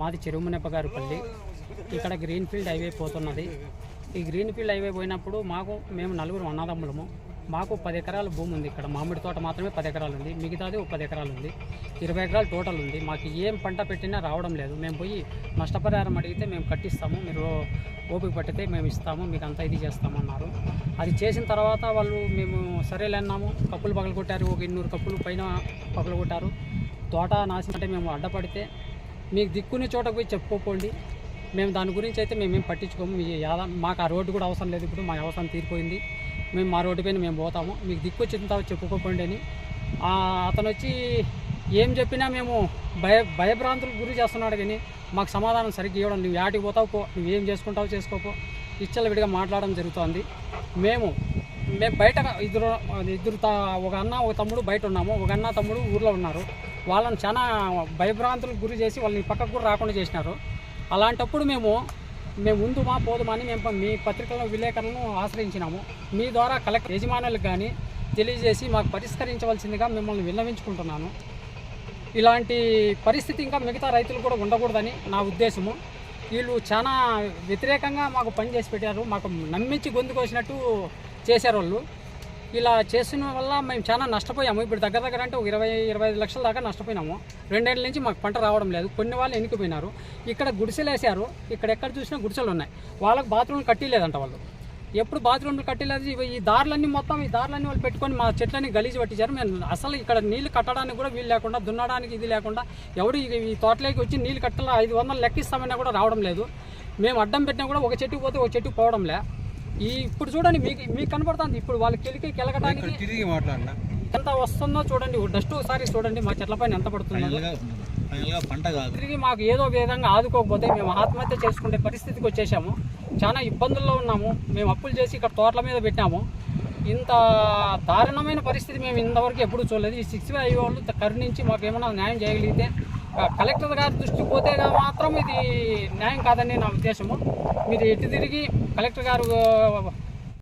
మాది చెరుమునెప్పగారిపల్లి ఇక్కడ green field highway పోతున్నది. ఈ గ్రీన్ ఫీల్డ్ హైవే పోయినప్పుడు మాకు మేము నలుగురు అన్నదమ్ములము. మాకు పది ఎకరాల భూమి ఉంది ఇక్కడ. మామిడి తోట మాత్రమే పది ఎకరాలు ఉంది. మిగతాది ఒక పది ఎకరాలు ఉంది. ఇరవై ఎకరాలు టోటల్ ఉంది. మాకు ఏం పంట పెట్టినా రావడం లేదు. మేము పోయి నష్టపరిహారం అడిగితే మేము కట్టిస్తాము. మీరు ఓపిక పట్టితే మేము ఇస్తాము. మీకు అంతా ఇది చేస్తామన్నారు. అది చేసిన తర్వాత వాళ్ళు మేము సరేలే అన్నాము. కప్పులు పగలు కొట్టారు ఒక ఇన్నూరు కప్పులు పైన పగలు కొట్టారు తోట నాశనం అంటే మేము అడ్డపడితే మీకు దిక్కున్న చోటకు పోయి చెప్పుకోపోండి మేము దాని గురించి అయితే మేమేం పట్టించుకోము. మీ యాదా మాకు ఆ రోడ్డు కూడా అవసరం లేదు. ఇప్పుడు మా అవసరం తీరిపోయింది. మేము మా రోడ్డు పైన మేము పోతాము. మీకు దిక్కు వచ్చిన తర్వాత చెప్పుకోపోండి అని. అతను వచ్చి ఏం చెప్పినా మేము భయ భయభ్రాంతులకు గురి చేస్తున్నాడు కానీ మాకు సమాధానం సరిగ్గా ఇవ్వడం నువ్వు యాటికి పోతావు పో. నువ్వు ఏం చేసుకుంటావు చేసుకోపో. ఇచ్చల విడిగా మాట్లాడడం జరుగుతోంది. మేము మేము బయట ఇద్దరు ఇద్దరు తా ఒక అన్న ఒక తమ్ముడు బయట ఉన్నాము. ఒక అన్న తమ్ముడు ఊర్లో ఉన్నారు. వాళ్ళని చాలా భయభ్రాంతులకు గురి చేసి వాళ్ళని పక్కకు కూడా రాకుండా చేసినారు. అలాంటప్పుడు మేము మేము ఉందుమా పోదుమా అని మేము మీ పత్రికలను విలేకరులను ఆశ్రయించినాము. మీ ద్వారా కలెక్టర్ యజమానులకు కానీ తెలియజేసి మాకు పరిష్కరించవలసిందిగా మిమ్మల్ని విన్నవించుకుంటున్నాను. ఇలాంటి పరిస్థితి ఇంకా మిగతా రైతులు కూడా ఉండకూడదని నా ఉద్దేశము. వీళ్ళు చాలా వ్యతిరేకంగా మాకు పని చేసి పెట్టారు. మాకు నమ్మించి గొంతుకొచ్చినట్టు చేశారు వాళ్ళు. ఇలా చేసిన వల్ల మేము చాలా నష్టపోయాము. ఇప్పుడు దగ్గర దగ్గర అంటే ఒక ఇరవై ఇరవై ఐదు లక్షల దాకా నష్టపోయినాము. రెండేళ్ళ నుంచి మాకు పంట రావడం లేదు. కొన్ని వాళ్ళు ఎన్నికపోయినారు. ఇక్కడ గుడిసెలు వేసారు ఇక్కడ ఎక్కడ చూసినా గుడిసెలు ఉన్నాయి. వాళ్ళకి బాత్రూమ్లు కట్టిలేదంట వాళ్ళు. ఎప్పుడు బాత్రూమ్లు కట్టిలేదు. ఈ దారులన్నీ మొత్తం ఈ దారులన్నీ వాళ్ళు పెట్టుకొని మా చెట్లని గలీజు పట్టించారు. మేము అసలు ఇక్కడ నీళ్ళు కట్టడానికి కూడా వీలు లేకుండా దున్నడానికి ఇది లేకుండా ఎవడు ఈ ఈ తోటలోకి వచ్చి నీళ్ళు కట్టాల ఐదు వందలు లెక్కిస్తామన్నా కూడా రావడం లేదు. మేము అడ్డం పెట్టినా కూడా ఒక చెట్టుకు పోతే ఒక చెట్టుకు పోవడం లే. ఈ ఇప్పుడు చూడండి మీకు మీకు కనపడుతుంది. ఇప్పుడు వాళ్ళకి కెలికి కెలకడానికి తిరిగి మాట్లాడినా? ఎంత వస్తుందో చూడండి. డస్ట్ ఒకసారి చూడండి మా చెట్ల పైన ఎంత పడుతుందో. పంట కాదు. తిరిగి మాకు ఏదో విధంగా ఆదుకోకపోతే మేము ఆత్మహత్య చేసుకునే పరిస్థితికి వచ్చేసాము. చాలా ఇబ్బందుల్లో ఉన్నాము. మేము అప్పులు చేసి ఇక్కడ తోటల మీద పెట్టాము. ఇంత దారుణమైన పరిస్థితి మేము ఇంతవరకు ఎప్పుడు చూడలేదు. ఈ సిక్స్ అయ్యే వాళ్ళు కరుణించి మాకు ఏమైనా న్యాయం చేయగలిగితే కలెక్టర్ గారి దృష్టికి పోతే మాత్రం ఇది న్యాయం కాదని నా ఉద్దేశము. మీరు ఎటు తిరిగి కలెక్టర్ గారు